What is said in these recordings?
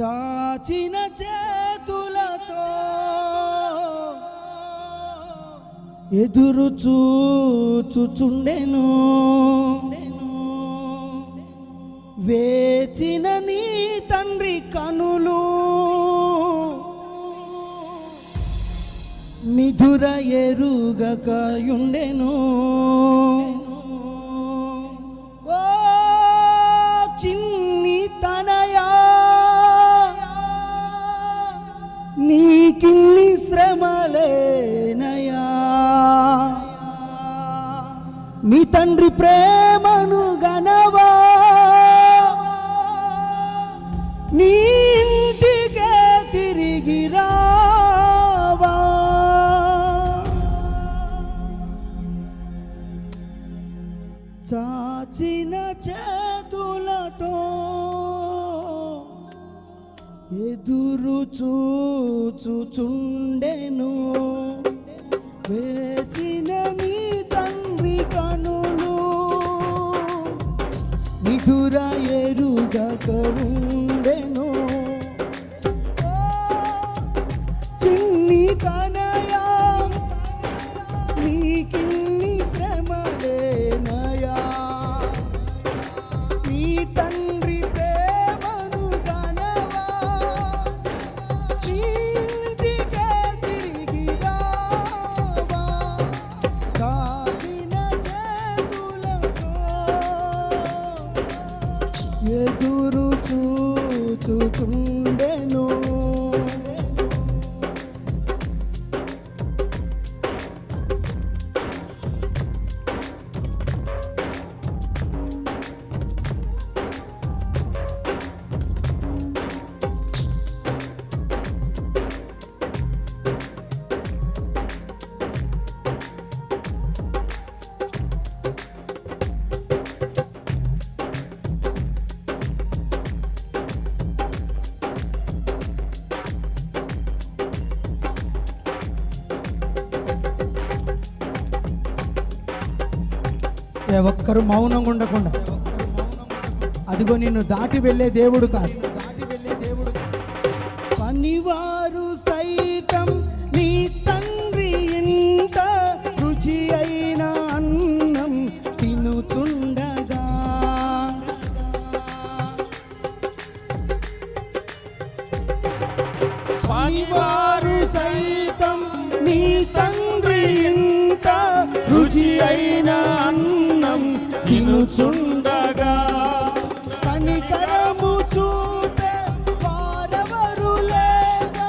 చాచిన చేతులతో ఎదురు చూచుచుండెను. వేచిన నీ తండ్రి కనులు నిధుర ఎరుగకయుండెను. నీకిన్ని శ్రమలేనయా మీ తండ్రి ప్రేమను గనవా. నీ ఇంటికే తిరిగి రావా. చాచిన చేతులతో ఎదురు చూచుచుండెను. వేచిన నీ తండ్రి కనులు నిధుర ఎరుగక ఎదురు చూచుచుండెను ఏ ఒక్కరు మౌనంగా ఉండకుండా. అదిగో నిన్ను దాటి వెళ్ళే దేవుడు కాదు. పనివారు తినుచుండగా కనికరము చూపే వారెవరు లేగా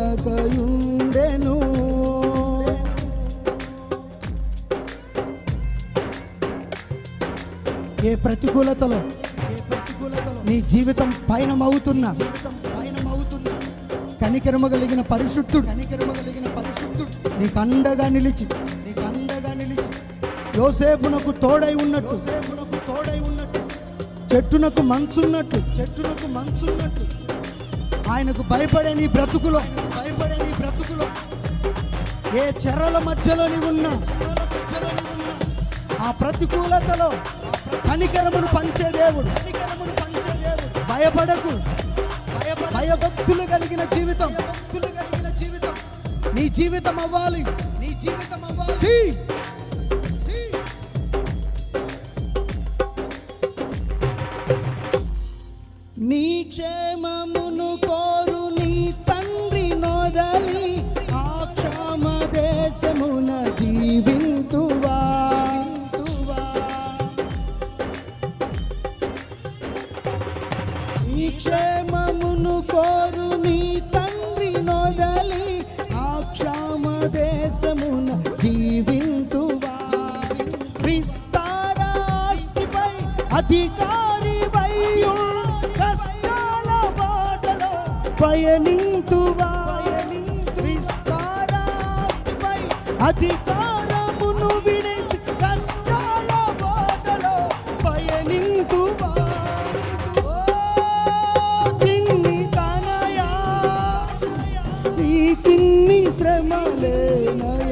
ఎరుగకయుండెను ఏ ప్రతికూలతలో ఏ ప్రతికూలతలో నీ జీవితం పయనమవుతున్నా జీవితం పయనమవుతున్నా కనికరమ కలిగిన పరిశుద్ధుడు కనికరమ కలిగిన పరిశుద్ధుడు నీకు అండగా నిలిచి నీకు అండగా నిలిచి యోసేపునకు తోడై ఉన్నట్టు యోసేపునకు తోడై ఉన్నట్టు చెట్టునకు మంచున్నట్టు చెట్టునకు మంచున్నట్టు ఆయనకు భయపడే నీ బ్రతుకులో భయపడే నీ బ్రతుకులో. ఏ చెరల మధ్యలో నీవు ఉన్నా చెరల మధ్యలో నీవు ఉన్నా ఆ ప్రతికూలతలో కనికరమును పంచే దేవుడు కనికరమును పంచే దేవుడు. భయపడకు భయభక్తులు కలిగిన జీవితం భక్తులు కలిగిన జీవితం. నీ జీవితం అవ్వాలి నీ జీవితం అవ్వాలి. నీ క్షేమమును కోరు నీ తండ్రి నొదలి. ఆ క్షామ దేశమున జీవింతువా. విస్తారాస్తిపై అధికారి వయ్యుం కష్టాల బాటలో పయనింతువా. విస్తారాస్తిపై అధికారి నీకిన్ని శ్రమలేనయా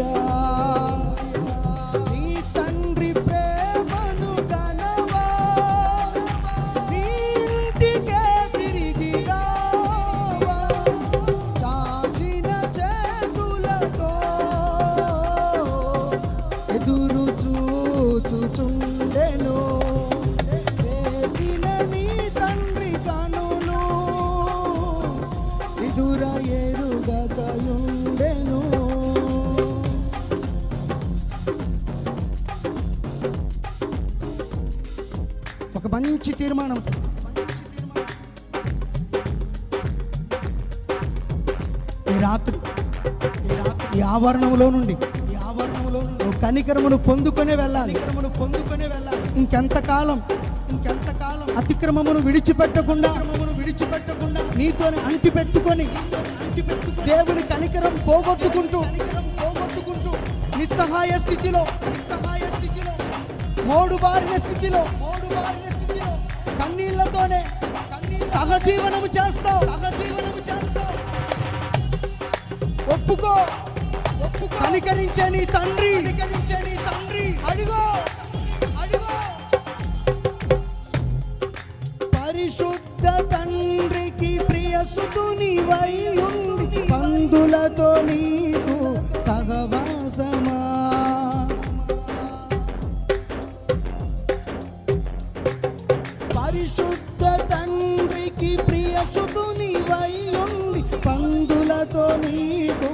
మంచి తీర్మానం. ఈ రాత్రి ఈ రాత్రి ఈ ఆవరణంలో నుండి ఈ ఆవరణంలో నుండి కనికరమును పొందుకునే వెళ్ళాలి. కనికరమును పొందుకునే వెళ్ళాలి. ఇంకెంతకాలం ఇంకెంతకాలం అతిక్రమమును విడిచిపెట్టకుండా క్రమమును విడిచిపెట్టకుండా నీతోని అంటి పెట్టుకొని నీతోని అంటి పెట్టుకొని దేవుని కనికరం పోగొట్టుకుంటూ కనికరం పోగొట్టుకుంటూ నిస్సహాయ స్థితిలో నిస్సహాయ స్థితిలో మోడు బారిన స్థితిలో మోడు బారిన స్థితిలో కన్నీళ్ళతోనే సహజీవనము చేస్తావు. సహజీవనము చేస్తావు. ఒప్పుకో. ఒప్పుకో. అనుకరించే నీ తండ్రి. అనుకరించే నీ తండ్రి. అడిగో అడిగో. పరిశుద్ధ తండ్రికి ప్రియ వై ఉండి పందులతో నీకు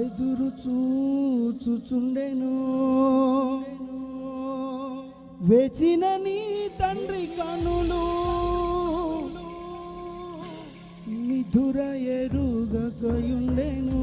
ఎదురు చూచుచుండెను. వేచిన నీ తండ్రి కనులు నిధుర ఎరుగకయుండెను.